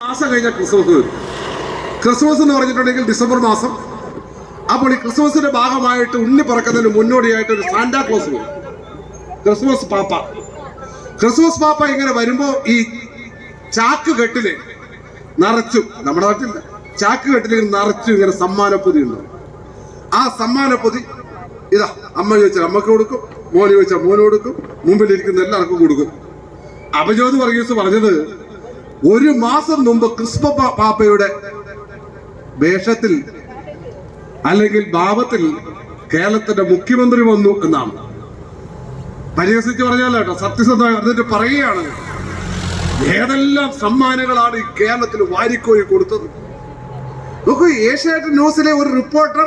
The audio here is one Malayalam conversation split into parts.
മാസം കഴിഞ്ഞാൽ ക്രിസ്മസ് വരും. ക്രിസ്മസ് എന്ന് പറഞ്ഞിട്ടുണ്ടെങ്കിൽ ഡിസംബർ മാസം. അപ്പോൾ ഈ ക്രിസ്മസിന്റെ ഭാഗമായിട്ട് ഉണ്ണി പറക്കുന്നതിന് മുന്നോടിയായിട്ട് ഒരു സാന്റാ ക്ലോസ് വരും. ക്രിസ്മസ് പാപ്പ. ക്രിസ്മസ് പാപ്പ ഇങ്ങനെ വരുമ്പോൾ ഈ ചാക്ക് കെട്ടിൽ നിറച്ചു നമ്മുടെ നാട്ടിൽ ചാക്ക് കെട്ടിൽ നിറച്ചു ഇങ്ങനെ സമ്മാനപ്പൊതി ഉണ്ടാവും. ആ സമ്മാനപ്പൊതി ഇതാ അമ്മ ചോദിച്ചാൽ അമ്മയ്ക്ക് കൊടുക്കും മോന് ചോദിച്ചാൽ മോന് കൊടുക്കും മുമ്പിലിരിക്കുന്ന എല്ലാവർക്കും കൊടുക്കും. അപജോത് വർഗീസ് പറഞ്ഞത് ഒരു മാസം മുമ്പ് ക്രിസ്മ പാപ്പയുടെ വേഷത്തിൽ അല്ലെങ്കിൽ ഭാവത്തിൽ കേരളത്തിന്റെ മുഖ്യമന്ത്രി വന്നു എന്നാണ്. പരിഹസിച്ച് പറഞ്ഞാലോ കേട്ടോ സത്യസന്ധമായി എന്നിട്ട് പറയുകയാണ്. ഏതെല്ലാം സമ്മാനങ്ങളാണ് ഈ കേരളത്തിൽ വാരിക്കോരി കൊടുത്തത്? നോക്കൂ ഏഷ്യാനെറ്റ് ന്യൂസിലെ ഒരു റിപ്പോർട്ടർ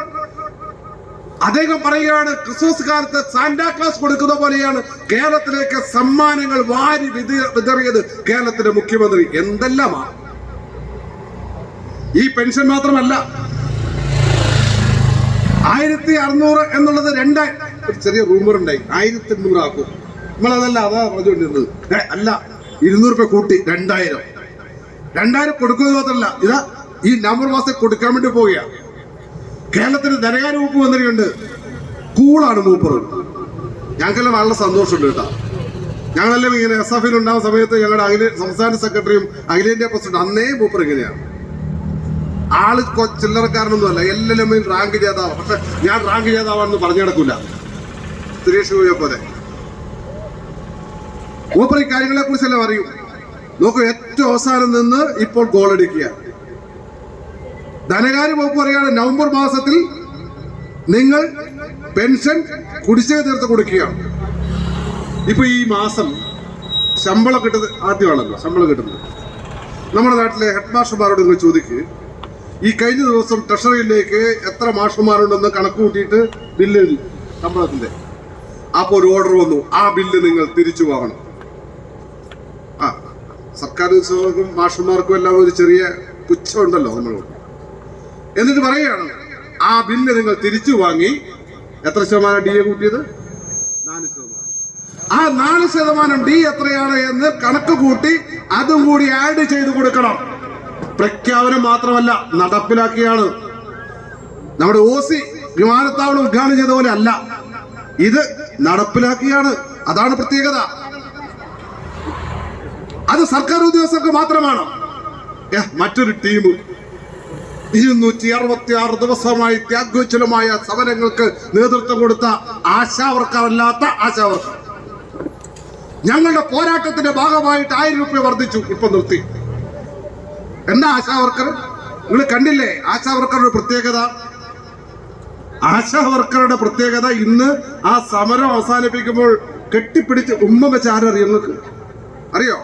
അദ്ദേഹം പറയുകയാണ് ക്രിസ്മസ് കാലത്ത് സാന്റാക്ലാസ് കൊടുക്കുന്ന പോലെയാണ് കേരളത്തിലേക്ക് സമ്മാനങ്ങൾ വാരി വിതറിയത് കേരളത്തിന്റെ മുഖ്യമന്ത്രി. എന്തെല്ലാമാണ് ഈ പെൻഷൻ മാത്രമല്ല. ആയിരത്തി അറുന്നൂറ് എന്നുള്ളത് രണ്ടായി ഒരു ചെറിയ റൂമർ ഉണ്ടായി. ആയിരത്തി എണ്ണൂറ് ആക്കും. നമ്മളതല്ല അതാ പറഞ്ഞുകൊണ്ടിരുന്നത്. അല്ല ഇരുന്നൂറ് രൂപ കൂട്ടി രണ്ടായിരം. രണ്ടായിരം കൊടുക്കുന്നത് മാത്രമല്ല. ഇതാ ഈ നവംബർ മാസം കൊടുക്കാൻ വേണ്ടി പോവുകയാണ് കേരളത്തിന് ധനകാര്യ വകുപ്പ് മന്ത്രിയുണ്ട് കൂളാണ് മൂപ്പർ ഞങ്ങൾക്കെല്ലാം വളരെ സന്തോഷമുണ്ട് കേട്ടോ. ഞങ്ങളെല്ലാം ഇങ്ങനെ എസ് എഫിൽ ഉണ്ടാകുന്ന സമയത്ത് ഞങ്ങളുടെ അഖില സംസ്ഥാന സെക്രട്ടറിയും അഖിലേന്ത്യാ പ്രസിഡന്റ് അന്നേ മൂപ്പർ ഇങ്ങനെയാണ് ആൾ ചില്ലറക്കാരനൊന്നും ചില്ലറക്കാരനൊന്നുമല്ല എല്ലാം റാങ്ക് ജേതാവ്. പക്ഷെ ഞാൻ റാങ്ക് ജേതാവാണെന്ന് പറഞ്ഞു നടക്കൂല. സുരേഷ് ഗോപിയെ പോലെ. മൂപ്പർ ഈ കാര്യങ്ങളെ കുറിച്ചെല്ലാം അറിയും നോക്കൂ ഏറ്റവും അവസാനം നിന്ന് ഇപ്പോൾ ഗോളടിക്കുക ധനകാര്യ വകുപ്പ് പറയുകയാണ് നവംബർ മാസത്തിൽ നിങ്ങൾ പെൻഷൻ കുടിശ്ശിക തീർത്ത് കൊടുക്കുകയാണ്. ഇപ്പൊ ഈ മാസം ശമ്പളം കിട്ടുന്നത് ആദ്യമാണല്ലോ ശമ്പളം കിട്ടുന്നത്. നമ്മുടെ നാട്ടിലെ ഹെഡ് മാസ്റ്റർമാരോട് നിങ്ങൾ ചോദിക്ക് ഈ കഴിഞ്ഞ ദിവസം ട്രഷറിയിലേക്ക് എത്ര മാഷന്മാരുണ്ടെന്ന് കണക്ക് കൂട്ടിയിട്ട് ബില്ല് ശമ്പളത്തിന്റെ. അപ്പോൾ ഒരു ഓർഡർ വന്നു ആ ബില്ല് നിങ്ങൾ തിരിച്ചു വാങ്ങണം. ആ സർക്കാർ ഉദ്യോഗസ്ഥർക്കും മാഷന്മാർക്കും എല്ലാം ഒരു ചെറിയ പുച്ഛമുണ്ടല്ലോ നമ്മളോട്. എന്നിട്ട് പറയുകയാണ് ആ ബില്ല് നിങ്ങൾ തിരിച്ചു വാങ്ങി എത്ര ശതമാനം ഡി എ കൂട്ടിയത്? നാല് ശതമാനം. ആ നാല് ശതമാനം ഡി എത്രയാണ് എന്ന് കണക്ക് കൂട്ടി അതും കൂടി ആഡ് ചെയ്ത് കൊടുക്കണം. പ്രഖ്യാപനം മാത്രമല്ല നടപ്പിലാക്കിയാണ്. നമ്മുടെ ഒ സി വിമാനത്താവളം ഉദ്ഘാടനം ചെയ്ത പോലെ അല്ല. ഇത് നടപ്പിലാക്കിയാണ്. അതാണ് പ്രത്യേകത. അത് സർക്കാർ ഉദ്യോഗസ്ഥർക്ക് മാത്രമാണ്. മറ്റൊരു ടീം ഇരുന്നൂറ്റി അറുപത്തി ആറ് ദിവസമായി ത്യാഗോജ്വലമായ സമരങ്ങൾക്ക് നേതൃത്വം കൊടുത്ത ആശാവർക്കറല്ലാത്ത ആശാവർക്കർ. ഞങ്ങളുടെ പോരാട്ടത്തിന്റെ ഭാഗമായിട്ട് ആയിരം രൂപ വർദ്ധിച്ചു ഇപ്പൊ നിർത്തി. എന്താ ആശാവർക്കർ? നിങ്ങൾ കണ്ടില്ലേ ആശാവർക്കറുടെ പ്രത്യേകത? ആശാവർക്കറുടെ പ്രത്യേകത ഇന്ന് ആ സമരം അവസാനിപ്പിക്കുമ്പോൾ കെട്ടിപ്പിടിച്ച് ഉമ്മ വെച്ച് ആരറിയോ നിങ്ങൾക്ക്? അറിയോ?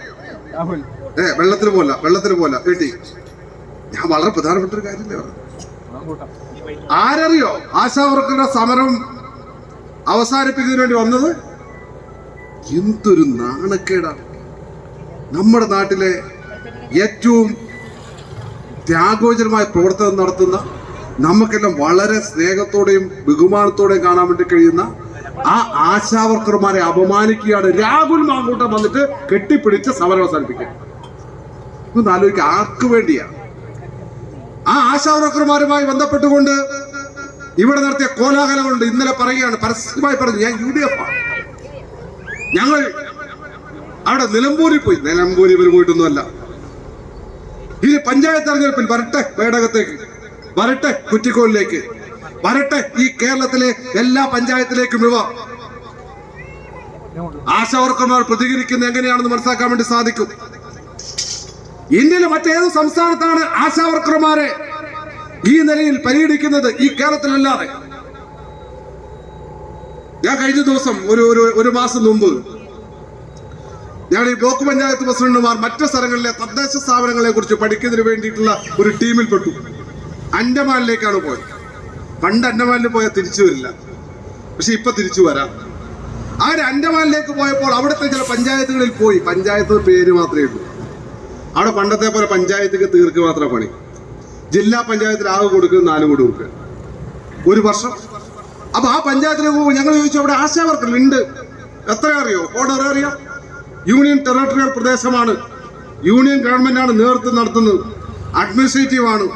ഏ വെള്ളത്തിന് പോലെ വെള്ളത്തിന് പോലെ കേട്ടി. ഞാൻ വളരെ പ്രധാനപ്പെട്ട ഒരു കാര്യമില്ലേ ആരറിയോ ആശാവർക്കറുടെ സമരം അവസാനിപ്പിക്കുന്നതിന് വേണ്ടി വന്നത്? എന്തൊരു നാണക്കേടാണ് നമ്മുടെ നാട്ടിലെ ഏറ്റവും ത്യാഗോചരമായ പ്രവർത്തനം നടത്തുന്ന നമുക്കെല്ലാം വളരെ സ്നേഹത്തോടെയും ബഹുമാനത്തോടെയും കാണാൻ വേണ്ടി കഴിയുന്ന ആ ആശാവർക്കർമാരെ അപമാനിക്കുകയാണ് രാഹുൽ മാങ്കൂട്ടം വന്നിട്ട് കെട്ടിപ്പിടിച്ച് സമരം അവസാനിപ്പിക്കുക. ഒന്ന് ആലോചിക്കുക ആർക്ക് വേണ്ടിയാണ് ആ ആശാവർക്കർമാരുമായി ബന്ധപ്പെട്ടുകൊണ്ട് ഇവിടെ നടത്തിയ കോലാഹലമുണ്ട് ഇന്നലെ പറയുകയാണ് പരസ്യമായി പറഞ്ഞു ഞാൻ യു ഡി എഫ് ആണ്. ഞങ്ങൾ അവിടെ നിലമ്പൂരിൽ പോയി. നിലമ്പൂരിൽ ഇവർ പോയിട്ടൊന്നുമല്ല. ഇനി പഞ്ചായത്ത് തെരഞ്ഞെടുപ്പിൽ വരട്ടെ പേടകത്തേക്ക് വരട്ടെ കുറ്റിക്കോലിലേക്ക് വരട്ടെ ഈ കേരളത്തിലെ എല്ലാ പഞ്ചായത്തിലേക്കും ഇവ. ആശാവർക്കർമാർ പ്രതികരിക്കുന്നത് എങ്ങനെയാണെന്ന് മനസ്സിലാക്കാൻ വേണ്ടി സാധിക്കും. ഇന്ത്യയിലെ മറ്റേത് സംസ്ഥാനത്താണ് ആശാവർക്കർമാരെ ഈ നിലയിൽ പരിഗണിക്കുന്നത് ഈ കേരളത്തിലല്ലാതെ. ഞാൻ കഴിഞ്ഞ ദിവസം ഒരു ഒരു ഒരു മാസം മുമ്പ് ഞാൻ ഈ ബ്ലോക്ക് പഞ്ചായത്ത് പ്രസിഡന്റുമാർ മറ്റു സ്ഥലങ്ങളിലെ തദ്ദേശ സ്ഥാപനങ്ങളെ കുറിച്ച് പഠിക്കുന്നതിന് വേണ്ടിയിട്ടുള്ള ഒരു ടീമിൽ പെട്ടു. അൻഡമാനിലേക്കാണ് പോയത്. പണ്ട് അൻഡമാനിൽ പോയാൽ തിരിച്ചു വരില്ല. പക്ഷെ ഇപ്പൊ തിരിച്ചു വരാം. അവർ അൻഡമാനിലേക്ക് പോയപ്പോൾ അവിടുത്തെ ചില പഞ്ചായത്തുകളിൽ പോയി. പഞ്ചായത്ത് പേര് മാത്രമേ ഉള്ളൂ. അവിടെ പണ്ടത്തെ പോലെ പഞ്ചായത്തിക്ക് തീർക്ക് മാത്രം പണി. ജില്ലാ പഞ്ചായത്തിൽ ആകെ കൊടുക്കുന്നത് നാല് കോടി കൊടുക്കുക ഒരു വർഷം. അപ്പൊ ആ പഞ്ചായത്തിന് ഞങ്ങൾ ചോദിച്ചു അവിടെ ആശാവർക്കർ ഉണ്ട്. എത്ര അറിയോ? ഓർഡർ അറിയാം? യൂണിയൻ ടെറിട്ടറിയൽ പ്രദേശമാണ്. യൂണിയൻ ഗവൺമെന്റ് ആണ് നേതൃത്വം നടത്തുന്നത്. അഡ്മിനിസ്ട്രേറ്റീവ് ആണ്.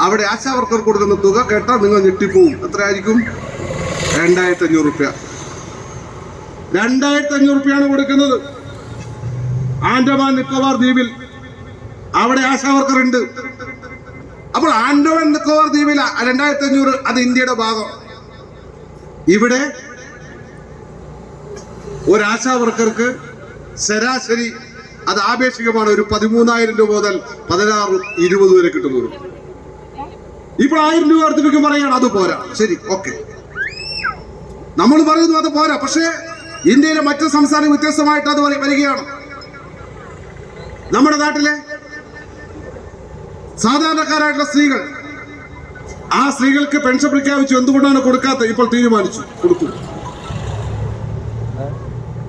അവിടെ ആശാ വർക്കർ കൊടുക്കുന്ന തുക കേട്ടാൽ നിങ്ങൾ ഞെട്ടിപ്പോവും. എത്രയായിരിക്കും? രണ്ടായിരത്തി അഞ്ഞൂറ് റുപ്യ രണ്ടായിരത്തി അഞ്ഞൂറ് റുപ്യാണ് കൊടുക്കുന്നത്. ആൻഡമാൻ നിക്കോബാർ ദ്വീപിൽ അവിടെ ആശാ വർക്കർ ഉണ്ട്. അപ്പോൾ ആൻഡോൺ നിക്കോബാർ ദ്വീപിൽ രണ്ടായിരത്തി അഞ്ഞൂറ് അത് ഇന്ത്യയുടെ ഭാഗം. ഇവിടെ ഒരു ആശാ വർക്കർക്ക് ശരാശരി അത് ആപേക്ഷികമാണ് ഒരു പതിമൂന്നായിരം രൂപ മുതൽ പതിനാറ് ഇരുപത് വരെ കിട്ടുന്നത്. ഇപ്പോൾ ആയിരം രൂപ വർദ്ധിപ്പിക്കും പറയാണ് അത് പോരാ. ശരി ഓക്കെ. നമ്മൾ പറയുന്നു അത് പോരാ പക്ഷേ ഇന്ത്യയിലെ മറ്റു സംസ്ഥാനം വ്യത്യസ്തമായിട്ട് അത് വരികയാണ്. നമ്മുടെ നാട്ടിലെ സാധാരണക്കാരായിട്ടുള്ള സ്ത്രീകൾ ആ സ്ത്രീകൾക്ക് പെൻഷൻ പ്രഖ്യാപിച്ചു എന്തുകൊണ്ടാണ് കൊടുക്കാത്തത് ഇപ്പോൾ തീരുമാനിച്ചു കൊടുക്കും.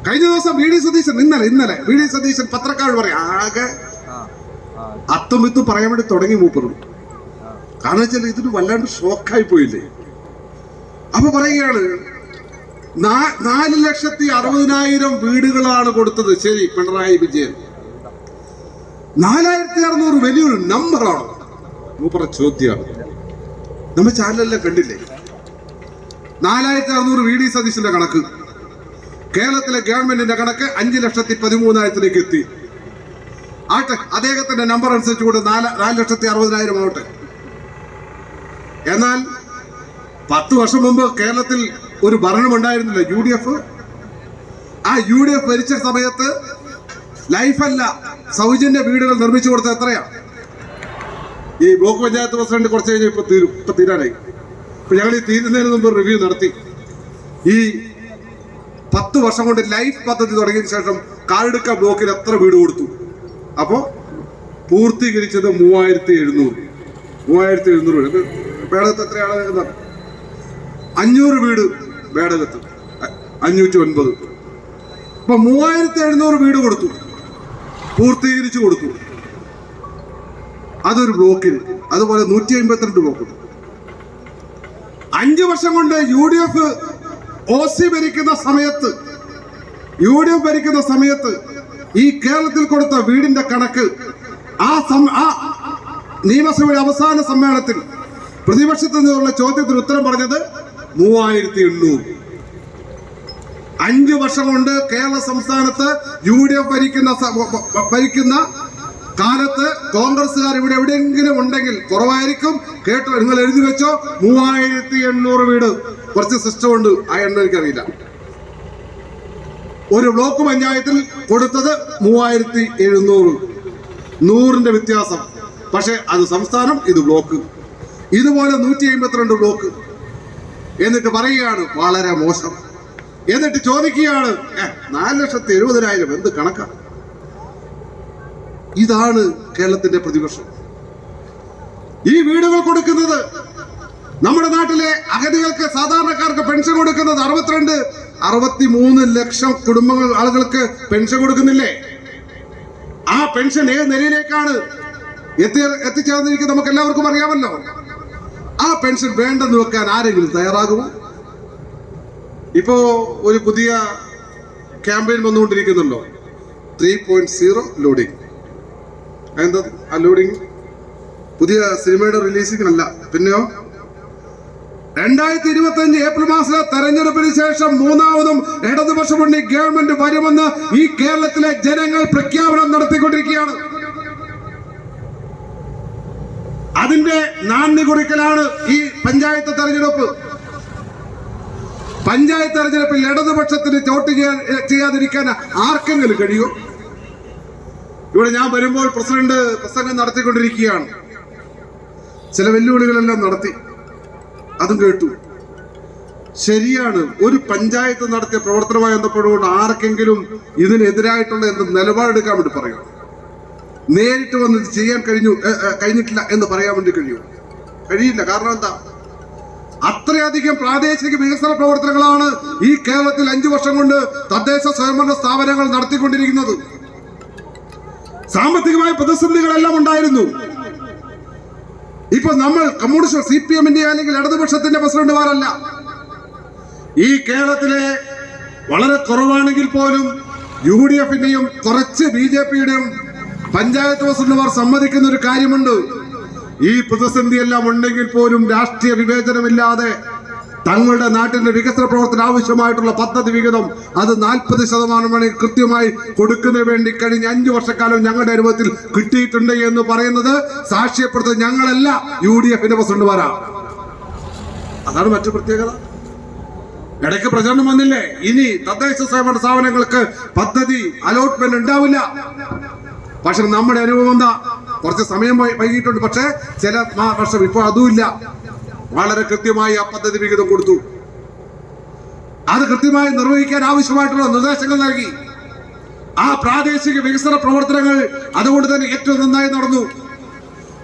കഴിഞ്ഞ ദിവസം വി ഡി സതീശൻ ഇന്നലെ ഇന്നലെ വി ഡി സതീശൻ പത്രക്കാർ പറയാം ആകെ അത്തും ഇത്തും പറയാൻ വേണ്ടി തുടങ്ങി മൂപ്പറും. കാരണം വെച്ചാൽ ഇതിന് വല്ലാണ്ട് ഷോക്കായി പോയില്ലേ? അപ്പൊ പറയുകയാണ് നാല് ലക്ഷത്തി അറുപതിനായിരം വീടുകളാണ് കൊടുത്തത്. ശരി പിണറായി വിജയൻ. നാലായിരത്തി അറുന്നൂറ് വലിയൊരു നമ്പറാണ്? മൂപ്പറ ചോദ്യമാണ് നമ്മൾ ചാനലെല്ലാം കണ്ടില്ലേ? നാലായിരത്തി അറുന്നൂറ് വി ഡി സതീശന്റെ കണക്ക്. കേരളത്തിലെ ഗവൺമെന്റിന്റെ കണക്ക് അഞ്ച് ലക്ഷത്തി പതിമൂന്നായിരത്തിലേക്ക് എത്തി. ആട്ടെ അദ്ദേഹത്തിന്റെ നമ്പർ അനുസരിച്ച് കൂടെ നാല് നാല് ലക്ഷത്തി അറുപതിനായിരം ആവട്ടെ. എന്നാൽ പത്ത് വർഷം മുമ്പ് കേരളത്തിൽ ഒരു ഭരണം ഉണ്ടായിരുന്നില്ല യു ഡി എഫ്. ആ യു ഡി എഫ് ഭരിച്ച സമയത്ത് ലൈഫല്ല സൗജന്യ വീടുകൾ നിർമ്മിച്ചു കൊടുത്തത് എത്രയാ? ഈ ബ്ലോക്ക് പഞ്ചായത്ത് പ്രസിഡന്റ് കുറച്ച് കഴിഞ്ഞ് ഇപ്പൊ തീരും ഇപ്പൊ തീരാനായി. ഇപ്പൊ ഞങ്ങൾ ഈ തീരുന്നതിന് മുമ്പ് റിവ്യൂ നടത്തി. ഈ പത്ത് വർഷം കൊണ്ട് ലൈഫ് പദ്ധതി തുടങ്ങിയതിന് ശേഷം കാടുക്ക ബ്ലോക്കിൽ എത്ര വീട് കൊടുത്തു? അപ്പോ പൂർത്തീകരിച്ചത് മൂവായിരത്തി എഴുന്നൂറ് മൂവായിരത്തി എഴുന്നൂറ് വീട് വേടകത്ത് എത്രയാണ് എന്നാണ് അഞ്ഞൂറ് വീട് വേടകത്ത് അഞ്ഞൂറ്റി ഒൻപത്. അപ്പൊ മൂവായിരത്തി എഴുന്നൂറ് വീട് കൊടുത്തു. പൂർത്തീകരിച്ചു കൊടുത്തു അതൊരു ബ്ലോക്കിൽ അതുപോലെ നൂറ്റി അമ്പത്തിരണ്ട് ബ്ലോക്ക്. അഞ്ചു വർഷം കൊണ്ട് U D F O C ഭരിക്കുന്ന സമയത്ത് യു ഡി എഫ് ഭരിക്കുന്ന സമയത്ത് ഈ കേരളത്തിൽ കൊടുത്ത വീടിന്റെ കണക്ക് ആ നിയമസഭയുടെ അവസാന സമ്മേളനത്തിൽ പ്രതിപക്ഷത്തിൽ നിന്നുള്ള ചോദ്യത്തിന് ഉത്തരം പറഞ്ഞത് മൂവായിരത്തി എണ്ണൂറ്. അഞ്ചു വർഷം കൊണ്ട് കേരള സംസ്ഥാനത്ത് യു ഡി എഫ് ഭരിക്കുന്ന ഭരിക്കുന്ന കാലത്ത് കോൺഗ്രസ്സുകാർ ഇവിടെ എവിടെയെങ്കിലും ഉണ്ടെങ്കിൽ കുറവായിരിക്കും. കേട്ടോ നിങ്ങൾ എഴുതി വെച്ചോ. മൂവായിരത്തി എണ്ണൂറ് വീട് കുറച്ച് സിസ്റ്റം ഉണ്ട് ആ എണ്ണം എനിക്കറിയില്ല. ഒരു ബ്ലോക്ക് പഞ്ചായത്തിൽ കൊടുത്തത് മൂവായിരത്തി എഴുന്നൂറ്. നൂറിന്റെ വ്യത്യാസം. പക്ഷെ അത് സംസ്ഥാനം ഇത് ബ്ലോക്ക്. ഇതുപോലെ നൂറ്റി അമ്പത്തിരണ്ട് ബ്ലോക്ക്. എന്നിട്ട് പറയുകയാണ് വളരെ മോശം. എന്നിട്ട് ചോദിക്കുകയാണ് "ഏ, നാല് ലക്ഷത്തി എഴുപതിനായിരം എന്ത് കണക്കാണ് ഇതാണ് കേരളത്തിന്റെ പ്രതിപക്ഷം ഈ വീടുകൾ കൊടുക്കുന്നത് നമ്മുടെ നാട്ടിലെ അഗതികൾക്ക് സാധാരണക്കാർക്ക് പെൻഷൻ കൊടുക്കുന്നത് അറുപത്തിരണ്ട് അറുപത്തി മൂന്ന് ലക്ഷം കുടുംബങ്ങൾ ആളുകൾക്ക് പെൻഷൻ കൊടുക്കുന്നില്ലേ? ആ പെൻഷൻ ഏത് നിലയിലേക്കാണ് എത്തി എത്തിച്ചേർന്നിരിക്കുന്നത് നമുക്ക് എല്ലാവർക്കും അറിയാമല്ലോ. ആ പെൻഷൻ വേണ്ടെന്ന് വെക്കാൻ ആരെങ്കിലും തയ്യാറാകുമോ? ഇപ്പോ ഒരു പുതിയ ക്യാമ്പയിൻ വന്നുകൊണ്ടിരിക്കുന്നുണ്ടോ? ത്രീ പോയിന്റ് സീറോ ലോഡിംഗ് എന്താ ആ ലോഡിംഗ് പുതിയ സിനിമയുടെ റിലീസിംഗ് പിന്നെയോ? രണ്ടായിരത്തി ഇരുപത്തി അഞ്ച് ഏപ്രിൽ മാസത്തിലെ തെരഞ്ഞെടുപ്പിന് ശേഷം മൂന്നാമതും ഇടതുപക്ഷ മുന്നണി ഗവൺമെന്റ് വരുമെന്ന് ഈ കേരളത്തിലെ ജനങ്ങൾ പ്രഖ്യാപനം നടത്തിക്കൊണ്ടിരിക്കുകയാണ്. അതിന്റെ നാന്ദി കുറിക്കലാണ് ഈ പഞ്ചായത്ത് തെരഞ്ഞെടുപ്പ്. പഞ്ചായത്ത് തെരഞ്ഞെടുപ്പിൽ ഇടതുപക്ഷത്തിന് ചോട്ട് ചെയ്യാൻ ചെയ്യാതിരിക്കാൻ ആർക്കെങ്കിലും കഴിയൂ? ഇവിടെ ഞാൻ വരുമ്പോൾ പ്രസിഡന്റ് പ്രസംഗം നടത്തിക്കൊണ്ടിരിക്കുകയാണ്. ചില വെല്ലുവിളികളെല്ലാം നടത്തി. അതും കേട്ടു. ശരിയാണ് ഒരു പഞ്ചായത്ത് നടത്തിയ പ്രവർത്തനമായി ബന്ധപ്പെട്ടുകൊണ്ട് ആർക്കെങ്കിലും ഇതിനെതിരായിട്ടുള്ള എന്ത് നിലപാടെടുക്കാൻ വേണ്ടി പറയും? നേരിട്ട് വന്ന് ചെയ്യാൻ കഴിഞ്ഞു കഴിഞ്ഞിട്ടില്ല എന്ന് പറയാൻ വേണ്ടി കഴിയും. കഴിയില്ല. കാരണം എന്താ? അത്രയധികം പ്രാദേശിക വികസന പ്രവർത്തനങ്ങളാണ് ഈ കേരളത്തിൽ അഞ്ചു വർഷം കൊണ്ട് തദ്ദേശ സ്വയംഭരണ സ്ഥാപനങ്ങൾ നടത്തിക്കൊണ്ടിരിക്കുന്നത്. സാമ്പത്തികമായ പ്രതിസന്ധികളെല്ലാം ഉണ്ടായിരുന്നു. ഇപ്പൊ നമ്മൾ കമ്മ്യൂണിസ്റ്റ് സി പി എമ്മിന്റെ അല്ലെങ്കിൽ ഇടതുപക്ഷത്തിന്റെ പ്രസിഡന്റുമാരല്ല. ഈ കേരളത്തിലെ വളരെ കുറവാണെങ്കിൽ പോലും യു ഡി എഫിന്റെയും കുറച്ച് ബി ജെ പിയുടെയും പഞ്ചായത്ത് പ്രസിഡന്റുമാർ സമ്മതിക്കുന്ന ഒരു കാര്യമുണ്ട്. ഈ പ്രതിസന്ധി എല്ലാം ഉണ്ടെങ്കിൽ പോലും രാഷ്ട്രീയ വിവേചനമില്ലാതെ തങ്ങളുടെ നാട്ടിന്റെ വികസന പ്രവർത്തന ആവശ്യമായിട്ടുള്ള പദ്ധതി വിഹിതം അത് നാൽപ്പത് ശതമാനമാണ് കൃത്യമായി കൊടുക്കുന്നതിന് വേണ്ടി കഴിഞ്ഞ അഞ്ചു വർഷക്കാലം ഞങ്ങളുടെ അനുഭവത്തിൽ കിട്ടിയിട്ടുണ്ട് എന്ന് പറയുന്നത് സാക്ഷ്യപ്പെടുത്തുന്നത് ഞങ്ങളല്ല യു ഡി എഫിന്റെ പ്രസിഡന്റുമാരാ അതാണ് മറ്റു പ്രത്യേകത. ഇടയ്ക്ക് പ്രചരണം വന്നില്ലേ? ഇനി തദ്ദേശ സ്വയംഭരണ സ്ഥാപനങ്ങൾക്ക് പദ്ധതി അലോട്ട്മെന്റ് ഉണ്ടാവില്ല. പക്ഷെ നമ്മുടെ അനുഭവം എന്താ? കുറച്ച് സമയം വൈകിട്ടുണ്ട് പക്ഷെ ചില വർഷം ഇപ്പൊ അതുമില്ല. വളരെ കൃത്യമായി ആ പദ്ധതി വിഹിതം കൊടുത്തു. അത് കൃത്യമായി നിർവഹിക്കാൻ ആവശ്യമായിട്ടുള്ള നിർദ്ദേശങ്ങൾ നൽകി. ആ പ്രാദേശിക വികസന പ്രവർത്തനങ്ങൾ അതുകൊണ്ട് തന്നെ ഏറ്റവും നന്നായി നടന്നു.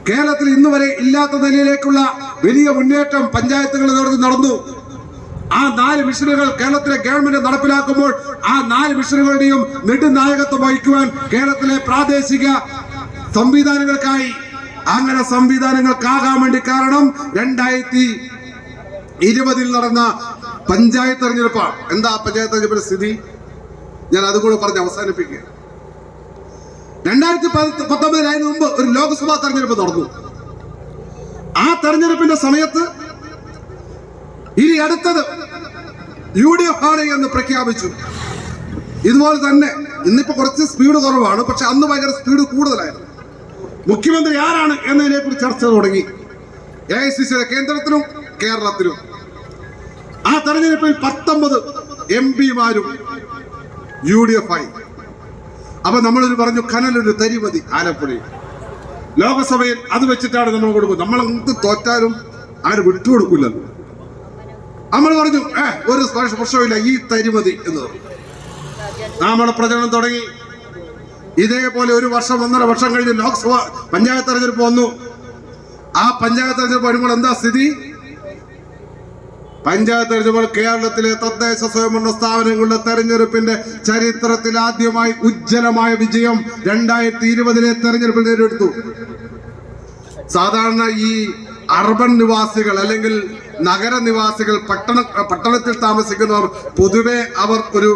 കേരളത്തിൽ ഇന്ന് വരെ ഇല്ലാത്ത നിലയിലേക്കുള്ള വലിയ മുന്നേറ്റം പഞ്ചായത്തുകളിൽ നടന്ന് നടന്നു. ആ നാല് മിഷനുകൾ കേരളത്തിലെ ഗവൺമെന്റ് നടപ്പിലാക്കുമ്പോൾ ആ നാല് മിഷനുകളുടെയും നെടുനായകത്വം വഹിക്കുവാൻ കേരളത്തിലെ പ്രാദേശിക സംവിധാനങ്ങൾക്കായി അങ്ങനെ സംവിധാനങ്ങൾക്കാകാൻ വേണ്ടി കാരണം രണ്ടായിരത്തി ഇരുപതിൽ നടന്ന പഞ്ചായത്ത് തെരഞ്ഞെടുപ്പാണ്. എന്താ പഞ്ചായത്ത് തെരഞ്ഞെടുപ്പിന്റെ സ്ഥിതി? ഞാൻ അതുകൂടെ പറഞ്ഞ് അവസാനിപ്പിക്കുക രണ്ടായിരത്തി പത്ത് പത്തൊമ്പതിൽ മുമ്പ് ഒരു ലോക്സഭാ തെരഞ്ഞെടുപ്പ് നടന്നു. ആ തെരഞ്ഞെടുപ്പിന്റെ സമയത്ത് ഇനി അടുത്തത് യു ഡി എഫ് ആണ് എന്ന് പ്രഖ്യാപിച്ചു. ഇതുപോലെ തന്നെ ഇന്നിപ്പോ കുറച്ച് സ്പീഡ് കുറവാണ്. പക്ഷെ അന്ന് ഭയങ്കര സ്പീഡ് കൂടുതലായിരുന്നു. മുഖ്യമന്ത്രി ആരാണ് എന്നതിനെ കുറിച്ച് ചർച്ച തുടങ്ങി. എ ഐ സി സിയുടെ കേന്ദ്രത്തിലും കേരളത്തിലും. ആ തെരഞ്ഞെടുപ്പിൽ പത്തൊമ്പത് എം പിമാരും യു ഡി എഫ് ആയി. അപ്പൊ നമ്മളൊരു പറഞ്ഞു കനലൊരു തരിമതി ആലപ്പുഴയിൽ. ലോകസഭയിൽ അത് വെച്ചിട്ടാണ് നമ്മൾ കൊടുക്കുന്നത്. നമ്മൾ എന്ത് തോറ്റാലും ആരും വിട്ടുകൊടുക്കില്ലല്ലോ. നമ്മൾ പറഞ്ഞു ഏ ഒരു പ്രശ്നമില്ല ഈ തരിമതി എന്ന്. നമ്മുടെ പ്രചരണം തുടങ്ങി. ഇതേപോലെ ഒരു വർഷം ഒന്നര വർഷം കഴിഞ്ഞ് ലോക്സഭ പഞ്ചായത്ത് തെരഞ്ഞെടുപ്പ് വന്നു. ആ പഞ്ചായത്ത് തെരഞ്ഞെടുപ്പ് വരുമ്പോൾ എന്താ സ്ഥിതി? പഞ്ചായത്ത് തെരഞ്ഞെടുപ്പ് കേരളത്തിലെ തദ്ദേശ സ്വയംഭരണ സ്ഥാപനങ്ങളുടെ തെരഞ്ഞെടുപ്പിന്റെ ചരിത്രത്തിൽ ആദ്യമായി ഉജ്ജ്വലമായ വിജയം രണ്ടായിരത്തി ഇരുപതിലെ തെരഞ്ഞെടുപ്പിൽ നേടിയെടുത്തു. സാധാരണ ഈ അർബൻ നിവാസികൾ അല്ലെങ്കിൽ നഗര നിവാസികൾ പട്ടണ പട്ടണത്തിൽ താമസിക്കുന്നവർ പൊതുവെ അവർ ഒരു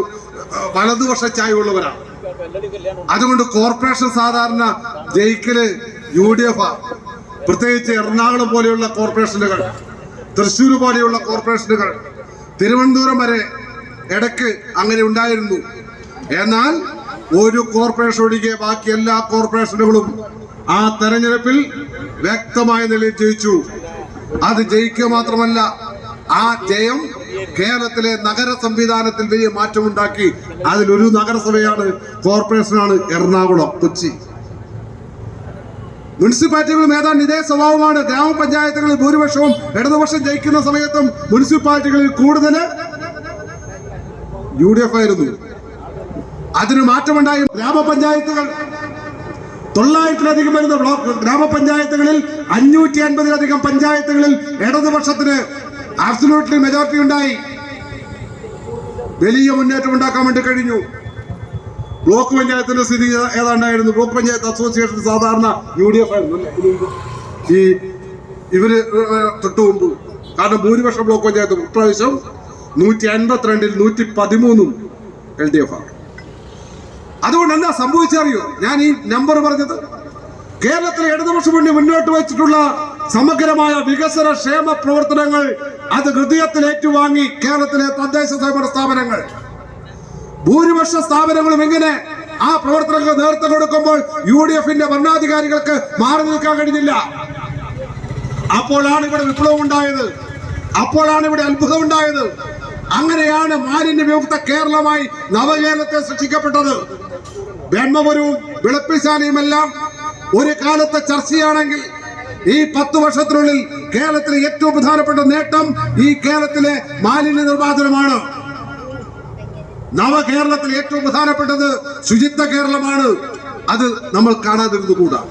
വലതുവശ ചായവുള്ളവരാണ്. അതുകൊണ്ട് കോർപ്പറേഷൻ സാധാരണ ജയിക്കൽ യു ഡി എഫ് പ്രത്യേകിച്ച് എറണാകുളം പോലെയുള്ള കോർപ്പറേഷനുകൾ തൃശ്ശൂർ പോലെയുള്ള കോർപ്പറേഷനുകൾ തിരുവനന്തപുരം വരെ ഇടയ്ക്ക് അങ്ങനെ ഉണ്ടായിരുന്നു. എന്നാൽ ഒരു കോർപ്പറേഷൻ ഒഴികെ ബാക്കി എല്ലാ കോർപ്പറേഷനുകളും ആ തെരഞ്ഞെടുപ്പിൽ വ്യക്തമായ നിലയിൽ ജയിച്ചു. അത് ജയിക്കുക മാത്രമല്ല ആ ജയം കേരളത്തിലെ നഗര സംവിധാനത്തിൽ വലിയ മാറ്റമുണ്ടാക്കി അതിലൊരു നഗരസഭയാണ് കോർപ്പറേഷനാണ് എറണാകുളം കൊച്ചി. മുനിസിപ്പാലിറ്റികളും ഏതാണ്ട് ഇതേ സ്വഭാവമാണ്. ഗ്രാമപഞ്ചായത്തുകളിൽ ഭൂരിപക്ഷവും ഇടതുപക്ഷം ജയിക്കുന്ന സമയത്തും മുനിസിപ്പാലിറ്റികളിൽ കൂടുതൽ യു ഡി എഫ് ആയിരുന്നു. അതിന് മാറ്റമുണ്ടായി. ഗ്രാമപഞ്ചായത്തുകൾ തൊള്ളായിരത്തിലധികം വരുന്ന ബ്ലോക്ക് ഗ്രാമപഞ്ചായത്തുകളിൽ അഞ്ഞൂറ്റി അൻപതിലധികം പഞ്ചായത്തുകളിൽ ഇടതുപക്ഷത്തിന് ആബ്സലൂട്ട്ലി മെജോറിറ്റി ഉണ്ടായി. വലിയ മുന്നേറ്റം ഉണ്ടാക്കാൻ വേണ്ടി കഴിഞ്ഞു. ബ്ലോക്ക് പഞ്ചായത്തിന്റെ സ്ഥിതി ഏതാ- ഏതാണ്ടായിരുന്നു? ബ്ലോക്ക് പഞ്ചായത്ത് അസോസിയേഷൻ സാധാരണ യു ഡി എഫ് ആയിരുന്നു. ഈ ഇവർ തൊട്ട് മുമ്പ്. കാരണം ഭൂരിപക്ഷം ബ്ലോക്ക് പഞ്ചായത്ത് ഇപ്രാവശ്യം നൂറ്റി അൻപത്തിരണ്ടിൽ നൂറ്റി പതിമൂന്നും എൽ ഡി എഫ് ആണ്. അതുകൊണ്ട് എന്താ സംഭവിച്ചറിയോ? ഞാൻ ഈ നമ്പർ പറഞ്ഞത് കേരളത്തിലെ ഇടതുപക്ഷം വേണ്ടി മുന്നോട്ട് വെച്ചിട്ടുള്ള സമഗ്രമായ വികസന ക്ഷേമ പ്രവർത്തനങ്ങൾ അത് ഹൃദയത്തിൽ ഏറ്റുവാങ്ങി കേരളത്തിലെ തദ്ദേശ സ്വയംഭരണ സ്ഥാപനങ്ങൾ. ഭൂരിപക്ഷ സ്ഥാപനങ്ങളും എങ്ങനെ ആ പ്രവർത്തനങ്ങൾക്ക് നേതൃത്വം കൊടുക്കുമ്പോൾ യു ഡി എഫിന്റെ ഭരണാധികാരികൾക്ക് മാറി നിൽക്കാൻ കഴിഞ്ഞില്ല. അപ്പോഴാണ് ഇവിടെ വിപ്ലവം ഉണ്ടായത് അപ്പോഴാണ് ഇവിടെ അത്ഭുതം ഉണ്ടായത് അങ്ങനെയാണ് മാലിന്യ വിമുക്ത കേരളമായി നവകേരളത്തെ സൃഷ്ടിക്കപ്പെട്ടത്. ബ്രഹ്മപുരവും വിളപ്പിശാലയും എല്ലാം ഒരു കാലത്തെ ചർച്ചയാണെങ്കിൽ ഈ പത്ത് വർഷത്തിനുള്ളിൽ കേരളത്തിലെ ഏറ്റവും പ്രധാനപ്പെട്ട നേട്ടം ഈ കേരളത്തിലെ മാലിന്യ നിർമ്മാർജനമാണ്. നവകേരളത്തിൽ ഏറ്റവും പ്രധാനപ്പെട്ടത് ശുചിത്വ കേരളമാണ്. അത് നമ്മൾ കാണാതിരുന്നുകൂടാ.